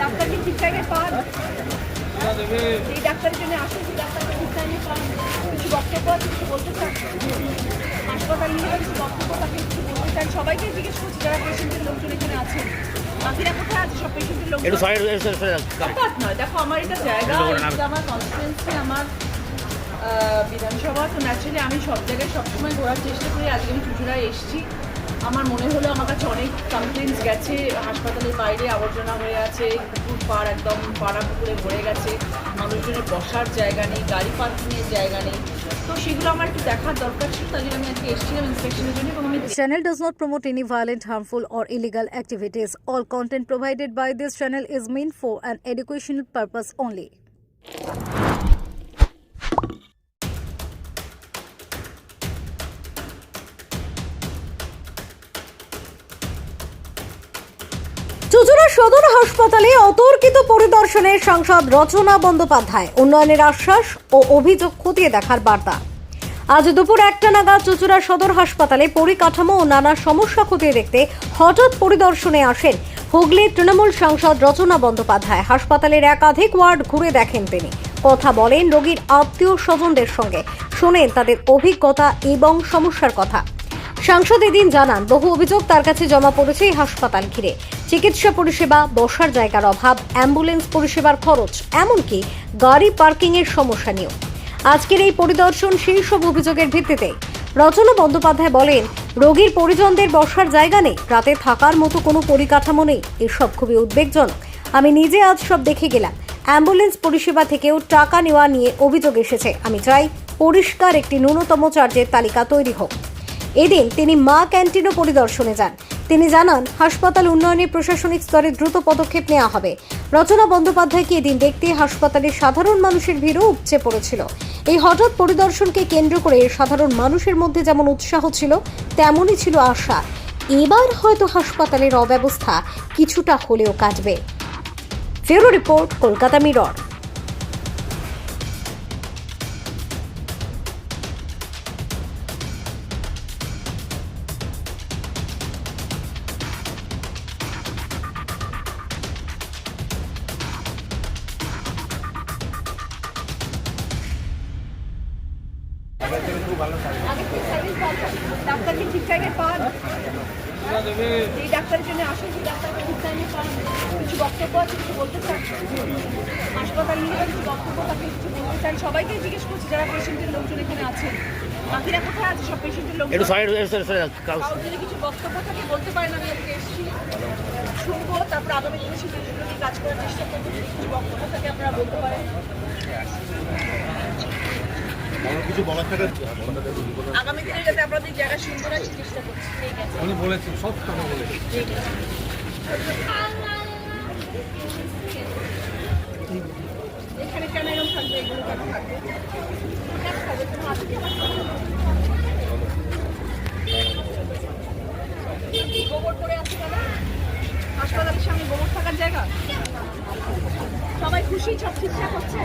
ডাক্তারকে ঠিক টাইমে পান এই ডাক্তারের জন্য আসুন ডাক্তারকে ঠিক টাইমে পান কিছু বক্তব্য আছে কিছু বলতে চান হাসপাতাল নিয়ে। কিছু বক্তব্য থাকে কিছু বলতে চান সবাইকে জিজ্ঞেস করছি যারা পেশেন্টের লোকজন এখানে আছেন বাকিরা কোথায় আছে সব পেশেন্টের একটু হঠাৎ নয় দেখো আমার এটা জায়গা আমার কনস্টিটুয়েন্সি আমার বিধানসভা তো ন্যাচারালি আমি সব জায়গায় সবসময় ঘোরার চেষ্টা করি। আজকে আমি চুচুড়ায় এসেছি। আমার মনে হলো আমার কাছে অনেক কমপ্লেন্টস গেছে হাসপাতালের বাইরে আবর্জনা হয়ে আছে পুকুর পাড় একদম পাড়া পুকুরে ভরে গেছে মানুষজনের বসার জায়গা নেই গাড়ি পার্কিংয়ের জায়গা নেই তো সেগুলো আমার একটু দেখার দরকার ছিল তাই আমি আজকে এসেছিলাম ইন্সপেকশনের জন্য এবং আমি channel does not promote any violent, harmful, or illegal activities. All content provided by this channel is meant for an educational purpose only. Chuchura সদর হাসপাতালে অতর্কিত পরিদর্শনে সাংসদ রচনা বন্দ্যোপাধ্যায়। উন্নয়নের আশ্বাস ও অভিযোগ খতিয়ে দেখার বার্তা। আজ দুপুর একটা নাগাদ চুচুড়া সদর হাসপাতালে পরিকাঠামো ও নানা সমস্যা খতিয়ে দেখতে হঠাৎ পরিদর্শনে আসেন হুগলি তৃণমূল সাংসদ রচনা বন্দ্যোপাধ্যায়। হাসপাতালের একাধিক ওয়ার্ড ঘুরে দেখেন তিনি। কথা বলেন রোগীর আত্মীয় স্বজনদের সঙ্গে। শোনেন তাদের অভিজ্ঞতা এবং সমস্যার কথা। সাংসদ এদিন জানান, বহু অভিযোগ তার কাছে জমা পড়েছে এই হাসপাতাল ঘিরে। চিকিৎসা পরিষেবা বসার জায়গার অভাব, অ্যাম্বুলেন্স পরিষেবার খরচ, এমনকি গাড়ি পার্কিং এর সমস্যা নিয়েও। আজকের এই পরিদর্শন সেই সব অভিযোগের ভিত্তিতে। রচনা বন্দ্যোপাধ্যায় বলেন, রোগীর পরিজনদের বসার জায়গা নেই, রাতে থাকার মতো কোনো পরিকাঠামো নেই, এসব খুবই উদ্বেগজনক। আমি নিজে আজ সব দেখে গেলাম। অ্যাম্বুলেন্স পরিষেবা থেকেও টাকা নেওয়া নিয়ে অভিযোগ এসেছে। আমি চাই পরিষ্কার একটি ন্যূনতম চার্জের তালিকা তৈরি হোক। এদিন তিনি মা ক্যান্টিনও পরিদর্শনে যান। তিনি জানান, হাসপাতাল উন্নয়নে প্রশাসনিক স্তরে দ্রুত পদক্ষেপ নেওয়া হবে। রচনা বন্দ্যোপাধ্যায়কে এদিন দেখতে হাসপাতালের সাধারণ মানুষের ভিড়ও উপচে পড়েছিল। এই হঠাৎ পরিদর্শনকে কেন্দ্র করে সাধারণ মানুষের মধ্যে যেমন উৎসাহ ছিল, তেমনই ছিল আশা। এবার হয়তো হাসপাতালের অব্যবস্থা কিছুটা হলেও কাটবে। ফেরো রিপোর্ট, কলকাতা মিরর। ডাক্তারকে ঠিক টাইমে পান এই ডাক্তারের জন্য আসুন সেই ডাক্তারকে ঠিক টাইমে পান কিছু বক্তব্য আছে কিছু বলতে চান? হাসপাতাল নিয়ে কিছু বক্তব্য থাকে কিছু বলতে চান? সবাইকে জিজ্ঞেস করছি যারা পেশেন্টের লোকজন এখানে আছেন বাকিরা কোথায় আছে? সব পেশেন্টের একটু লোকজন যদি কিছু বক্তব্য থাকে বলতে পারেন আমি আজকে এসেছি। শুনব তারপর আগামী দিনে নিয়ে কাজ করার চেষ্টা করব। কিছু বক্তব্য থাকে আপনারা বলতে পারেন। আগামী দিনে যাতে আপনাদের জায়গা সুন্দর আছে চেষ্টা করছি ঠিক আছে? উনি বলেছেন সব কথা বলেছেন। এখানে কেন এরকম থাকবে এগুলো থাকবে? গোবর পড়ে আছে কেন হাসপাতালের সামনে গোবর থাকার জায়গা? সবাই খুশি সব ঠিকঠাক হচ্ছে?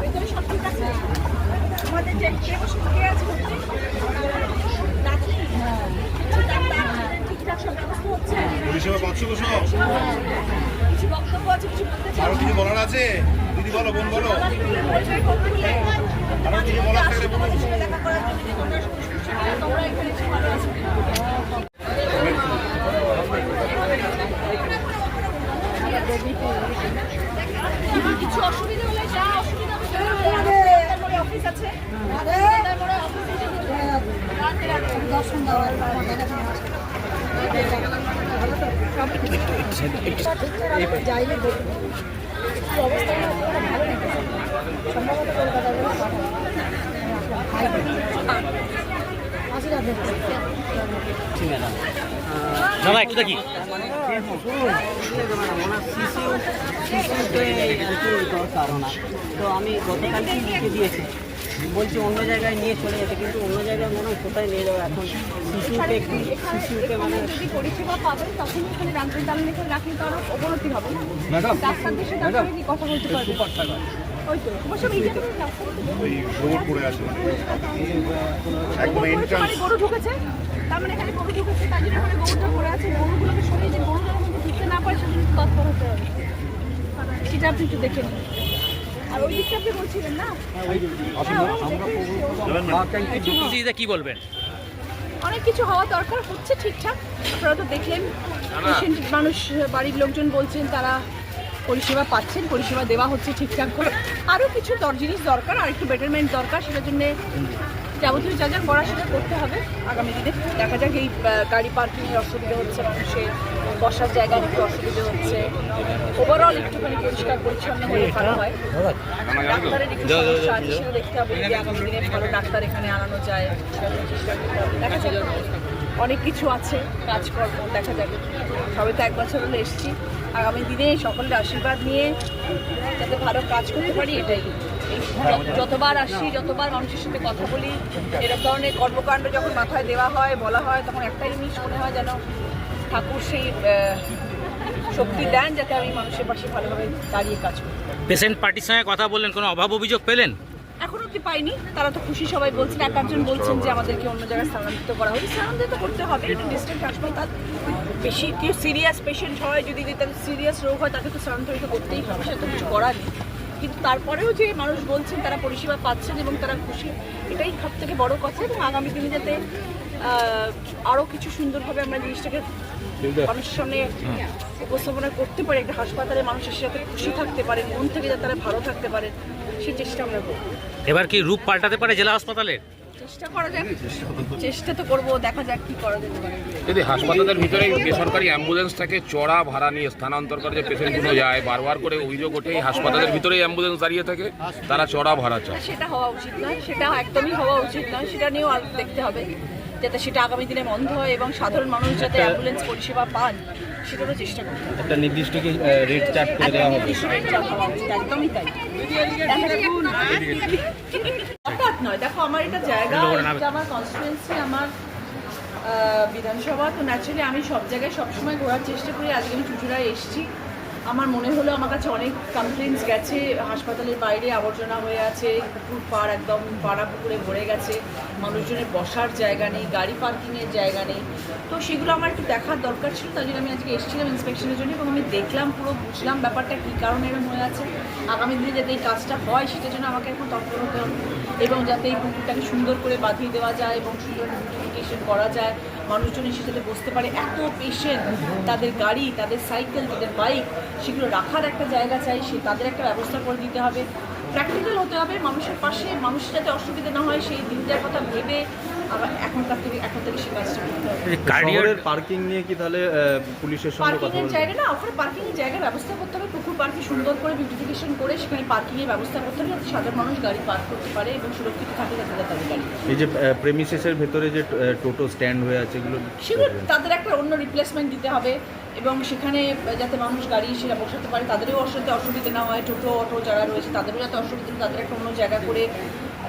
ভেতরে সব ঠিক আছে? পরিষেবা পাচ্ছ তো সব আরও কিছু বলার আছে দিদি বলো বোন বলো আরও কিছু বলার থাকলে বলো কিছু অসুবিধা হলে যা অসুবিধা মোড়ে অফিস আছে। আছে। রাতে রাতে দাদা একটু দেখি। শিশুতে দরকার তো আমি গতকালকেই লিখে দিয়েছি। বলছি অন্য জায়গায় নিয়ে চলে যেতে কিন্তু অন্য জায়গায় মনে হয় কোথায় নিয়ে যাব এখন। শিশুকে একটু শিশুকে মানে যদি পরিষেবা পাবেন তখন এখানে ডাক্তার দাম লিখে রাখলে তো আরও অবনতি হবে ডাক্তারদের সাথে কি কথা বলতে ওই তো তোমার এই যে ডাক্তার পড়ে আছে। একদম এন্ট্রান্স মানে গরু ঢুকেছে। তার মানে এখানে গরু ঢুকেছে তার জন্য এখানে পড়ে আছে। গরুগুলোকে সরিয়ে গরু যেন ঢুকতে না পারে এটা আপনি একটু দেখে নিন। আর ওই দিকটা আপনি বলছিলেন না? দিদিদা কি বলবেন? অনেক কিছু হওয়া দরকার হচ্ছে ঠিকঠাক। আপনারা তো দেখলেন পেশেন্ট মানুষ বাড়ির লোকজন বলছেন তারা পরিষেবা পাচ্ছেন পরিষেবা দেওয়া হচ্ছে ঠিকঠাক করে। আরও কিছু দর জিনিস দরকার আর একটু বেটারমেন্ট দরকার সেটার জন্য যাবতীয় যা যা করা সেটা করতে হবে। আগামী দিনে দেখা যাক এই গাড়ি পার্কিংয়ের অসুবিধা হচ্ছে মানুষের। বসার জায়গার একটু অসুবিধা হচ্ছে। ওভারঅল একটুখানি পরিষ্কার পরিচ্ছন্ন হলে ভালো হয়। ডাক্তারের একটু সমস্যা আছে সেটা দেখতে হবে যদি আগামী দিনে ভালো ডাক্তার এখানে আনানো যায় সেটা চেষ্টা করতে দেখা যাক। অনেক কিছু আছে কাজকর্ম দেখা যাবে সবে তো এক বছর হলো এসেছি। আগামী দিনে সকলের আশীর্বাদ নিয়ে যাতে ভালো কাজ করতে পারি এটাই। যতবার আসি যতবার মানুষের সাথে কথা বলি এরকম ধরনের কর্মকাণ্ড যখন মাথায় দেওয়া হয় বলা হয় তখন একটাই জিনিস মনে হয় যেন ঠাকুর সেই শক্তি দেন যাতে আমি মানুষের পাশে ভালোভাবে দাঁড়িয়ে কাজ করি। পেশেন্ট পার্টির সঙ্গে কথা বললেন কোনো অভাব অভিযোগ পেলেন? এখনও অব্দি পাইনি। তারা তো খুশি সবাই বলছেন এক একজন বলছেন যে আমাদেরকে অন্য জায়গায় স্থানান্তরিত করা হবে স্থানান্তরিত করতে হবে এটা ডিস্ট্রিক্ট হাসপাতাল বেশি কেউ সিরিয়াস পেশেন্ট হয় যদি তাদের সিরিয়াস রোগ হয় তাকে তো স্থানান্তরিত করতেই হবে সেটা তো কিছু করার নেই। কিন্তু তারপরেও যে মানুষ বলছেন তারা পরিষেবা পাচ্ছেন এবং তারা খুশি এটাই সব থেকে বড় কথা। এবং আগামী দিনে যাতে আরও কিছু সুন্দরভাবে আমরা জিনিসটাকে মানুষের সামনে উপস্থাপনা করতে পারি একটা হাসপাতালে মানুষের সাথে খুশি থাকতে পারে মন থেকে যাতে তারা ভালো থাকতে পারে সেই চেষ্টা আমরা করব। এবার কি রূপ পাল্টাতে পারে জেলা হাসপাতালের চেষ্টা করা যাক। চেষ্টা তো করব দেখা যাক কি করা যেতে পারে। যদি হাসপাতালের ভিতরে বেসরকারি অ্যাম্বুলেন্সটাকে চড়া ভাড়া নিয়ে স্থানান্তর করে যে পেশেন্টগুলো যায় বারবার করে অভিযোগ ওঠে হাসপাতালের ভিতরেই অ্যাম্বুলেন্স দাঁড়িয়ে থাকে তারা চড়া ভাড়া চায়। সেটা হওয়া উচিত নয় সেটা একদমই হওয়া উচিত নয় সেটা নিয়েও আর দেখতে হবে। যাতে সেটা আগামী দিনে বন্ধ হয় এবং সাধারণ মানুষ যাতে অ্যাম্বুলেন্স পরিষেবা পান সেটারও চেষ্টা করতে একটা নির্দিষ্ট কি রেট চার্ট করে দেওয়া হবে? নির্দিষ্ট rate চাওয়া হওয়া উচিত, একদমই তাই। হঠাৎ নয় দেখো আমার এটা জায়গা আমার কনস্টিটুয়েন্সি আমার বিধানসভা তো ন্যাচুরালি আমি সব জায়গায় সবসময় ঘোরার চেষ্টা করি। আজকে আমি চুচুড়ায় এসেছি। আমার মনে হলো আমার কাছে অনেক কমপ্লেন্টস গেছে, হাসপাতালের বাইরে আবর্জনা হয়ে আছে, পুকুর পাড় একদম পাড়া পুকুরে ভরে গেছে, মানুষজনের বসার জায়গা নেই, গাড়ি পার্কিংয়ের জায়গা নেই। তো সেগুলো আমার একটু দেখার দরকার ছিল তাই জন্য আমি আজকে এসেছিলাম ইন্সপেকশনের জন্য এবং আমি দেখলাম পুরো, বুঝলাম ব্যাপারটা কী কারণে এরকম হয়ে আছে। আগামী দিনে যাতে এই কাজটা হয় সেটার জন্য আমাকে এখন তৎপর হতে হবে এবং যাতে এই পুকুরটাকে সুন্দর করে বাঁধিয়ে দেওয়া যায় এবং সুন্দর বিউটিফিকেশন করা যায়। মানুষজন এসে যাতে বসতে পারে, এত পেশেন্ট তাদের গাড়ি, তাদের সাইকেল তাদের বাইক সেগুলো রাখার একটা জায়গা চাই, সে তাদের একটা ব্যবস্থা করে দিতে হবে। প্র্যাকটিক্যাল হতে হবে, মানুষের পাশে মানুষ যাতে অসুবিধা না হয়, সেই দিনটার কথা ভেবে আবার এখনকার থেকে এখন থেকে সে কাজটা করতে হবে পার্কিং নিয়ে কি তাহলে পুলিশের সঙ্গে কথা বলবেন জায়গা না ওখানে পার্কিং এর জায়গার ব্যবস্থা করতে হবে। পুকুর পার্কে সুন্দর করে বিউটিফিকেশন করে সেখানে পার্কিং এর ব্যবস্থা করতে হবে যাতে সাধারণ মানুষ গাড়ি পার্ক করতে পারে এবং সুরক্ষিত থাকে যাতে তাদের গাড়ি এই যে প্রেমিসেসের ভেতরে যে টোটো স্ট্যান্ড হয়ে আছে এগুলো সেগুলো তাদের একটা অন্য রিপ্লেসমেন্ট দিতে হবে এবং সেখানে যাতে মানুষ গাড়ি সেটা বসাতে পারে। তাদেরও অসুবিধা অসুবিধা না হয়। টোটো অটো যারা রয়েছে তাদেরও যাতে অসুবিধা না, তাদের একটা অন্য জায়গা করে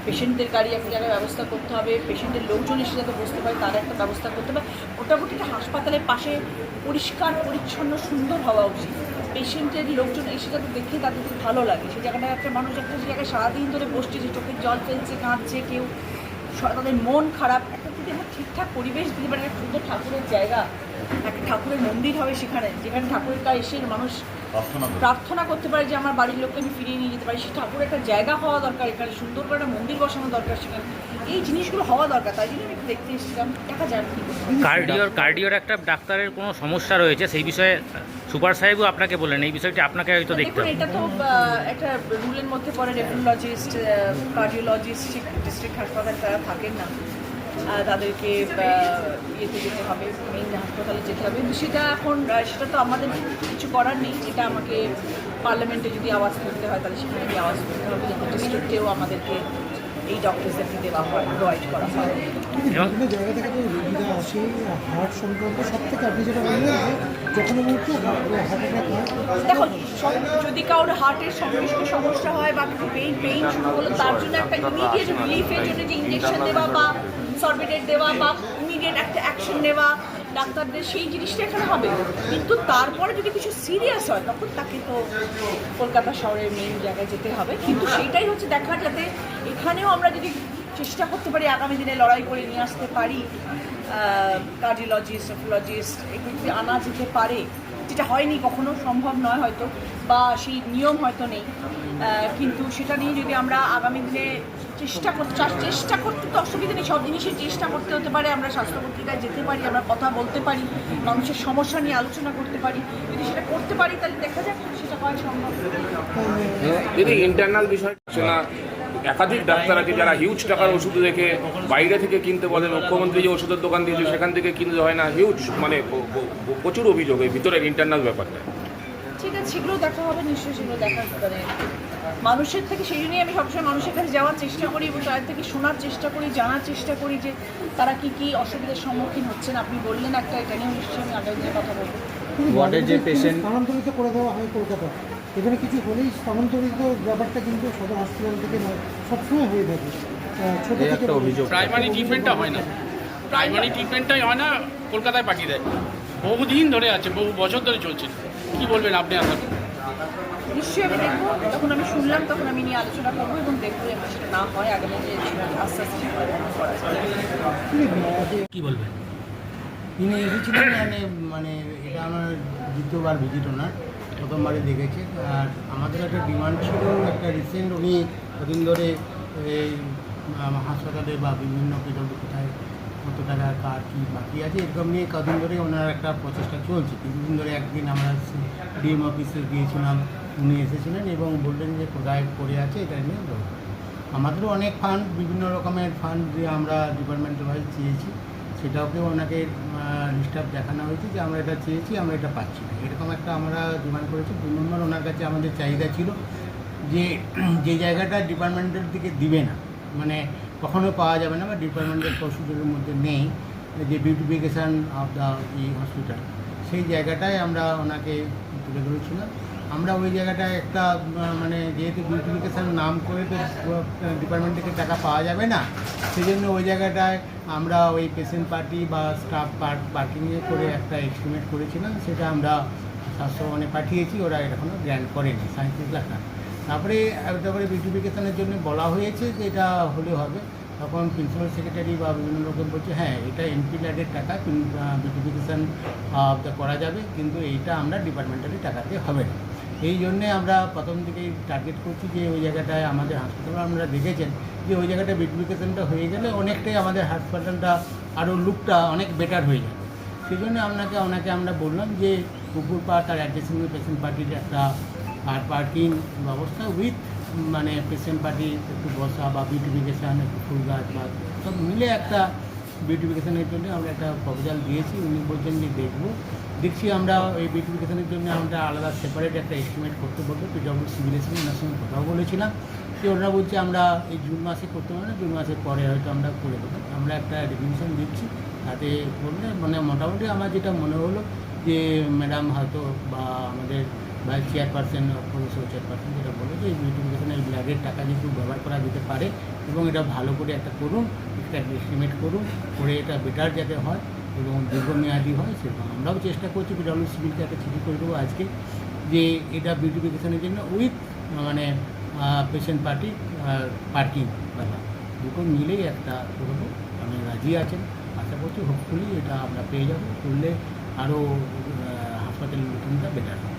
পেশেন্টদের গাড়ি একটা জায়গায় ব্যবস্থা করতে হবে, পেশেন্টের লোকজন এসে যাতে বসতে পারে, তার একটা ব্যবস্থা করতে হবে। মোটামুটি হাসপাতালের পাশে পরিষ্কার, পরিচ্ছন্ন, সুন্দর হওয়া উচিত। পেশেন্টের লোকজন এসে যাতে দেখে তাদের ভালো লাগে। সেই জায়গাটা একটা মানুষ একটা সেই জায়গায় সারাদিন ধরে বসছে, যে চোখের জল ফেলছে, কাঁদছে, কেউ তাদের মন খারাপ। একটা যদি আমরা ঠিকঠাক পরিবেশ দিতে পারি, একটা সুন্দর ঠাকুরের জায়গা, একটা ঠাকুরের মন্দির হবে সেখানে, যেখানে ঠাকুরের কাছে এসে মানুষ প্রার্থনা করতে পারে যে আমার বাড়ির লোককে আমি ফিরিয়ে নিয়ে যেতে পারি। সেই ঠাকুরের একটা জায়গা হওয়া দরকার এখানে সুন্দর করে একটা মন্দির বসানো দরকার সেখানে। এই জিনিসগুলো হওয়া দরকার তাই জন্য আমি একটু দেখতে এসেছিলাম। দেখা যাক। কার্ডিওর কার্ডিওর একটা ডাক্তারের কোনো সমস্যা রয়েছে সেই বিষয়ে সুপার সাহেবও আপনাকে বলেন এই বিষয়টি আপনাকে হয়তো দেখতে হবে। এটা তো একটা রুলের মধ্যে পড়ে নেফ্রোলজিস্ট কার্ডিওলজিস্ট ডিস্ট্রিক্ট হাসপাতাল তারা থাকেন না। তাদেরকে ইয়েতে যেতে হবে মেইন হাসপাতালে যেতে হবে। সেটা এখন সেটা তো আমাদের কিছু করার নেই। এটা আমাকে পার্লামেন্টে যদি আওয়াজ করতে হয়, তাহলে সেখানে গিয়ে আওয়াজ করতে হবে। যাতে ডিস্ট্রিক্টেও আমাদেরকে এই ডক্টরদেরকে দেওয়া হয় প্রোভাইড করা হয়। জায়গা থেকে থেকে আপনি যেটা বললেন যে যখন মুহূর্তে হার্ট অ্যাটাক হয় দেখো যদি কারোর হার্টের সংশ্লিষ্ট সমস্যা হয় বা কিছু পেইন পেইন শুরু হলো, তার জন্য একটা ইমিডিয়েট রিলিফের জন্য যে ইঞ্জেকশন দেওয়া বা সরবিটেড দেওয়া বা ইমিডিয়েট একটা অ্যাকশন নেওয়া, ডাক্তারদের সেই জিনিসটা এখানে হবে। কিন্তু তারপরে যদি কিছু সিরিয়াস হয়, তখন তাকে তো কলকাতা শহরের মেইন জায়গায় যেতে হবে। কিন্তু সেইটাই হচ্ছে দেখা যাতে এখানেও আমরা যদি চেষ্টা করতে পারি, আগামী দিনে লড়াই করে নিয়ে আসতে পারি। কার্ডিওলজিস্ট নেফ্রোলজিস্ট এগুলো যদি আনা যেতে পারে, যেটা হয়নি কখনো, সম্ভব নয় হয়তো, বা সেই নিয়ম হয়তো নেই। কিন্তু সেটা নিয়ে যদি আমরা আগামী দিনে চেষ্টা করতে চেষ্টা করতে তো অসুবিধা নেই, সব জিনিসের চেষ্টা করতে হতে পারে, আমরা স্বাস্থ্য পত্রিকায় যেতে পারি, আমরা কথা বলতে পারি, মানুষের সমস্যা নিয়ে আলোচনা করতে পারি। যদি সেটা করতে পারি, তাহলে দেখা যাক সেটা করা সম্ভব। ইন্টারনাল বিষয় আছে না। একাধিক ডাক্তার আছে যারা হিউজ টাকার ওষুধ রেখে বাইরে থেকে কিনতে বলে মুখ্যমন্ত্রী যে ওষুধের দোকান দিয়েছে সেখান থেকে কিনতে হয় না। হিউজ মানে প্রচুর অভিযোগ এই ভিতরের ইন্টারনাল ব্যাপারটা। ঠিক আছে সেগুলো দেখা হবে নিশ্চয়ই সেগুলো দেখা মানে মানুষের থেকে সেই জন্যই আমি সবসময় মানুষের কাছে যাওয়ার চেষ্টা করি এবং তাদের থেকে শোনার চেষ্টা করি জানার চেষ্টা করি যে তারা কি কি অসুবিধার সম্মুখীন হচ্ছেন। আপনি বললেন একটা এটা নিয়েও নিশ্চয়ই আমি আগামী দিনে কথা বলব। যে স্থানান্তরিত করে দেওয়া হয় কলকাতা এখানে কিছু হলেই স্থানান্তরিত ব্যাপারটা কিন্তু সদর হসপিটাল থেকে সবসময় হয়ে থাকে। একটা অভিযোগ। প্রাইমারি ট্রিটমেন্টটা হয় না। প্রাইমারি ট্রিটমেন্টটাই হয় না কলকাতায় পাঠিয়ে দেয়। বহুদিন ধরে আছে বহু বছর ধরে চলছে। কি বলবেন আপনি আসার নিশ্চয়ই আমি দেখব। যখন আমি শুনলাম তখন আমি নিয়ে আলোচনা করব এবং দেখব যে সেটা না হয়। আগামী যে আস্তে আস্তে সেটা করা যায় কি বলবেন? তিনি এসেছিলেন মানে মানে এটা আমার দ্বিতীয়বার ভিজিট ওনার। প্রথমবারে দেখেছে। আর আমাদের একটা ডিমান্ড ছিল, একটা রিসেন্ট উনি কদিন ধরে এই হাসপাতালে বা বিভিন্ন কেন্দ্র কোথায়, কত টাকা, কার কী বাকি আছে, এরকম নিয়ে কদিন ধরে ওনার একটা প্রচেষ্টা চলছে। কিছুদিন ধরে একদিন আমরা ডিএম অফিসে গিয়েছিলাম, উনি এসেছিলেন এবং বললেন যে কোথায় পড়ে আছে, এটা নিয়ে। আমাদেরও অনেক ফান্ড বিভিন্ন রকমের ফান্ড আমরা ডিপার্টমেন্ট ওয়াইজ চেয়েছি সেটাকেও ওনাকে ডিস্টার্ব দেখানো হয়েছে যে আমরা এটা চেয়েছি, আমরা এটা পাচ্ছি না। এরকম একটা আমরা ডিমান্ড করেছি। দু নম্বর ওনার কাছে আমাদের চাহিদা ছিল যে যে জায়গাটা ডিপার্টমেন্টের দিকে দিবে না মানে কখনো পাওয়া যাবে না বা ডিপার্টমেন্টের প্রসিডিউরের মধ্যে নেই, যে বিউটিফিকেশান অফ দ্য হসপিটাল সেই জায়গাটায় আমরা ওনাকে তুলে ধরেছিলাম। আমরা ওই জায়গাটায় একটা মানে যেহেতু বিউটিফিকেশান নাম করে তো ডিপার্টমেন্ট থেকে টাকা পাওয়া যাবে না সেই জন্য ওই জায়গাটায় আমরা ওই পেশেন্ট পার্টি বা স্টাফ পার্ক পার্কিংয়ে করে একটা এস্টিমেট করেছিলাম, সেটা আমরা স্বাস্থ্য ভবনে পাঠিয়েছি, ওরা এখনও গ্র্যান্ড করেনি, সাঁত্রিশ লাখ টাকা। তারপরে তারপরে বিউটিফিকেশানের জন্য বলা হয়েছে যে এটা হলে হবে। তখন প্রিন্সিপাল সেক্রেটারি বা বিভিন্ন লোকের বলছে হ্যাঁ এটা এমপি ল্যাডের টাকা বিউটিফিকেশান করা যাবে, কিন্তু এইটা আমরা ডিপার্টমেন্টালি টাকাতে হবে না। এই জন্যে আমরা প্রথম থেকেই টার্গেট করছি যে ওই জায়গাটায় আমাদের হাসপাতাল আমরা দেখেছেন যে ওই জায়গাটা বিউটিফিকেশানটা হয়ে গেলে অনেকটাই আমাদের হাসপাতালটা আরও লুকটা অনেক বেটার হয়ে যাবে। সেই জন্য আপনাকে, ওনাকে আমরা বললাম যে পুকুর পাড় আর অ্যাড্রেসিং পেশেন্ট পার্টির একটা আর পার্কিং ব্যবস্থা উইথ মানে পেশেন্ট পার্টি একটু বসা বা বিউটিফিকেশান একটু ফুল গাছ বা সব মিলে একটা বিউটিফিকেশানের জন্য আমরা একটা প্রপোজাল দিয়েছি। উনি বলছেন যে দেখব দেখছি আমরা এই বিউটিফিকেশানের জন্য আমরা আলাদা সেপারেট একটা এস্টিমেট করতে বলব পিডব্লিউ সিভিলের সঙ্গে ওনার সঙ্গে কথাও বলেছিলাম সে ওনারা বলছে আমরা এই জুন মাসে করতে পারব না, জুন মাসের পরে হয়তো আমরা করে দেবো। আমরা একটা রেভিনিউশন দিচ্ছি, তাতে করলে মানে মোটামুটি আমার যেটা মনে হলো যে ম্যাডাম হয়তো বা আমাদের ভাইস চেয়ারপারসন পৌরসভা চেয়ারপারসন যেটা বলে যে বিউটিফিকেশন এই ব্লাডের টাকা যেহেতু ব্যবহার করা যেতে পারে এবং এটা ভালো করে একটা করুন, একটা এস্টিমেট করুন, করে এটা বেটার যাতে হয়। এবং দীর্ঘমেয়াদী হয় সেরকম। আমরাও চেষ্টা করছি পিডব্লিউ সিভিলকে একটা চিঠি করে দেবো আজকে, যে এটা বিউটিফিকেশনের জন্য উইথ মানে পেশেন্ট পার্টি আর পার্কিং ব্যাপার দুটো মিলেই একটা করব আমি রাজি আছেন। আশা করছি হোপফুলি এটা আমরা পেয়ে যাব। করলে আরও হাসপাতালের নতুনটা বেটার হবে।